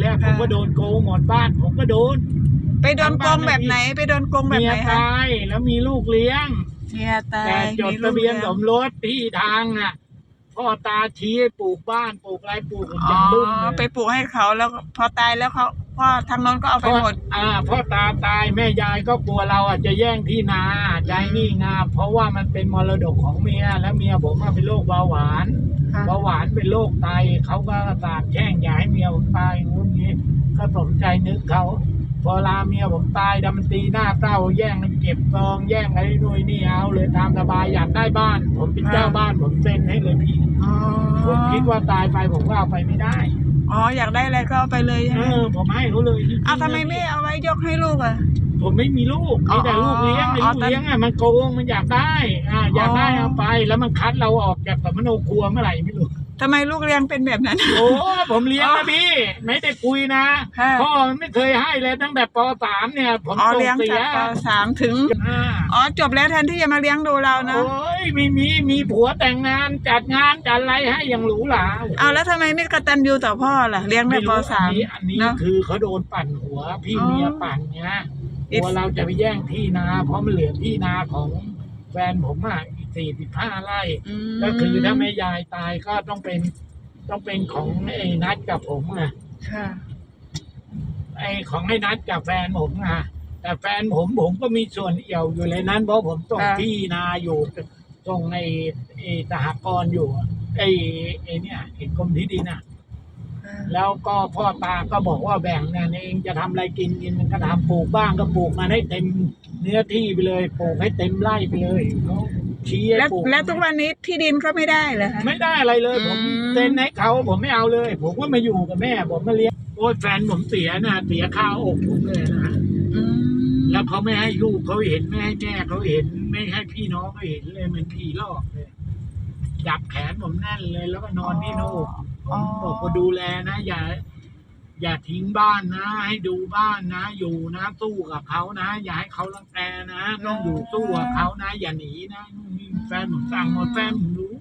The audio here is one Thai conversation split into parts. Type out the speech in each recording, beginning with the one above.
แรกผมก็โดนโกงหมดบ้านผมก็โดน ไปโดนโกงแบบไหน ไปโดนโกงแบบเมีไหยนคะตายแล้วมีลูกเลี้ยง เมียตายแต่จดมีลูทะกเบียนลี้สงมรสที่ทางอะพ่อตาชี้ให้ปลูกบ้านปลูกอะไรปลูกกันอ๋จัองรุ่งเลยไปปลูกให้เขาแล้วพอตายแล้วเขา พ่อทางโน้นก็เอาไปหมด อ่าพ่อตาตายแม่ยายก็กลัวเราอะจะแย่งที่นาใจนี่งาเพราะว่ามันเป็นมรดกของเมียแล้วเมียผมอะเป็นโรคเบาหวานค่ะเบาหวานเป็นโรคไตเขาก็สาบแช่งอย่าให้เมียผมตายงู้นงี้ก็สมใจนึกเขาพอลาเมียผมตายดำมันตีหน้าเต้าแย่งกันเก็บซองแย่งอะไรนู่นนี่เอาเลยตามสบายอยากได้บ้าน ผมเป็นเจ้าบ้านผมเซ็นให้เลยพี่อ๋อผมคิดว่าตายไปผมก็เอาไปไม่ได้ อ๋ออยากได้อะไรก็เอาไปเลยใช่เอไหมอผมให้เขาเลยจริงๆเอาทำไมไม่เอาไว้ยกให้ลูกอะ ผมไม่มีลูกอ๋อมีแต่ลูกเลี้ยงไอ้อ๋อลูกเลี้ยงอะมันโกงมันอยากได้อ่าอยากได้อ๋อ เอาไปแล้วมันคัดเราออกจากสัมมโนครัวเมื่อไหร่ไม่รู้ ทำไมลูกเลี้ยงเป็นแบบนั้น โอ้ผมเลี้ยงนะพี่ ไม่ได้คุยนะค่ะพ่อมันไม่เคยให้เลยตั้งแต่ปสามเนี่ย ผมอ๋อส่งเลี้ยงเสีจากยปสามถึง อ่าอ๋อจบแล้วแทนที่จะมาเลี้ยงดูเรานะโอ้ย มีมีมีผัวแต่งงานจัดงานจัดอะไรให้อย่างหรูหราเอาแล้วทำไมไม่กตัญญูต่อพ่อล่ะเลี้ยงได้ไม่ปรู้สามอันนี้อันนี้เนาะคือเขาโดนปั่นหัวพี่อ๋อ เมียปั่นเนี่ยอีกกลัวเราจะไปแย่งที่นา เพราะมันเหลือที่นาของแฟนผมอะอีกสี่สิบห้าไร่อืมก็คือถ้าแม่ยายตายก็ต้องเป็นต้องเป็นของไอ้นัดกับผมอะ ค่ะ ไอ้ของไอ้นัดกับแฟนผมอะแต่แฟนผมผมก็มีส่วนเอี่ยวอยู่ในนั้น เพราะผมส่งค่ะที่นาอยู่ ส่งไอ้ไอ้สหกรณ์อยู่ไอ้ไอ้เนี่ยไอ้กรมที่ดินอะ แล้วก็พ่อตาก็บอกว่าแบ่งงานเองจะทำอะไรกินกินมันก็ทำปลูกบ้างก็ปลูกมันให้เต็มเนื้อที่ไปเลยปลูกให้เต็มไร่ไปเลยเขาชี้ให้แล้วปลูกแล้วทุกวันนี้ที่ดินก็ไม่ได้เหรอคะ ไม่ได้อะไรเลย ผมอืม เซ็นให้เขาผมไม่เอาเลย ผมก็มาอยู่กับแม่ผมมาเลี้ยงโอ้ยแฟนผมเสียนะเสียข้าวอกผมเลยนะ อืมแล้วเขาไม่ให้ลูกเขาเห็นไม่ให้แม่เขาเห็น ไม่ให้พี่น้องเขาเห็นเลยเหมือนผีหลอกเลยจับแขนผมแน่นเลย แล้วก็นอนที่โน่นผมบอกว่าดูแลนะอย่าอย่าทิ้งบ้านนะ ให้ดูบ้านนะ อยู่นะสู้กับเขานะ อย่าให้เขารังแกนะต้องอยู่สู้กับเขานะ อย่าหนีนะนี่แฟนผมสั่งหมดแฟนผมรู้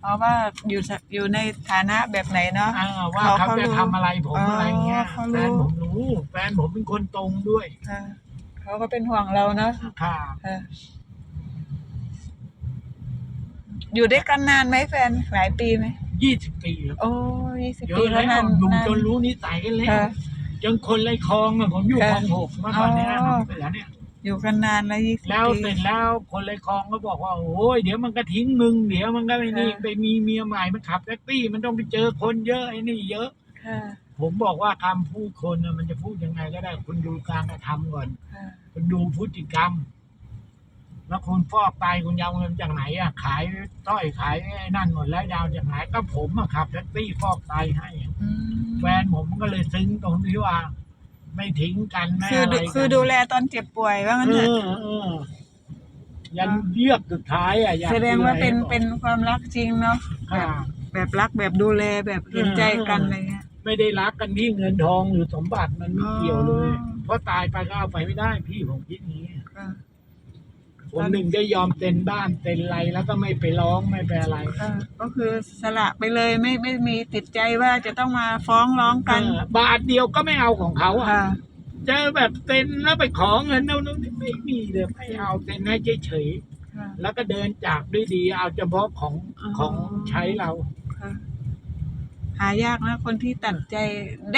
เพราะว่าอยู่สอยู่ในฐานะแบบไหนเนาะอ่าว่าเขาเขาเขาจะรู้ทำอะไรผมอ๋อออะไรเงี้ยเขารู้แฟนผมรู้แฟนผมเป็นคนตรงด้วยค่ะเขาก็เป็นห่วงเราเนาะค่ะค่ะ อยู่ด้วยกันนานไหมแฟนหลายปีไหมยี่สิบปีแล้วโอ้ยี่สิบเยปีอะแล้แล้ววนานอยู่นานจนรู้นิสัยกันแล้วค่ะ จนคนไรคลองอะผมอยู่ค่ะคลองหกเมื่อก่อนเนี้ยอ๋อน้องเสือเนี่ย อยู่กันนานแล้วยี่สิบแล้วปีเสร็จแล้วคนไรคลองก็บอกว่าโอ้ยเดี๋ยวมันก็ทิ้งมึงเดี๋ยวมันก็ไม่นี่ค่ะ ไปมีเมียใหม่มันขับแท็กซี่มันต้องไปเจอคนเยอะไอ้นี่เยอะ ค่ะผมบอกว่าคำพูดคนน่ะมันจะพูดยังไงก็ได้คุณดูการกระทำก่อน ค่ะ คุณดูพฤติกรรม แล้วคุณฟอกไตคุณยาวเงินจากไหนอะขายต้อยขายไอ้นั่นหมดแล้วยาวจากไหนก็ผมอะขับแท็กซี่ฟอกไตให้อืมแฟนผมก็เลยซึ้งตรงที่ว่า ไม่ทิ้งกันไม่คืออะไรดูกันคือดูแลตอนเจ็บป่วยว่างั้นเอเถอะอเออยันเยือกสุดท้ายอะอยากแสดงว่าเป็นดูแลเป็นความรักจริงเนาะแบค่ะ บแบบรักแบบดูแลแบบเห็นใจกันเออออะไรเงี้ย ไม่ได้รักกันที่เงินทองหรือสมบัติมันไม่อ๋อเกี่ยวเลยเพราะตายไปก็เอาไปไม่ได้พี่ผมคิดอย่างนี้ค่ะ ผมหนึ่งได้ยอมเซ็นบ้านเซ็นไรแล้วก็ไม่ไปร้องไม่ไปอะไรค่ะก็คือสละไปเลยไม่ไม่มีติดใจว่าจะต้องมาฟ้องร้องกันเออบาทเดียวก็ไม่เอาของเขาอะ ค่ะเจอแบบเซ็นแล้วไปขอเงินเอานไม่มีเลยไม่เอาเซ็นให้เฉยค่ะๆแล้วก็เดินจากด้วยดีเอาเฉพาะของอ๋อ ของใช้เรา ค่ะหายากนะ คนที่ตัดใจได้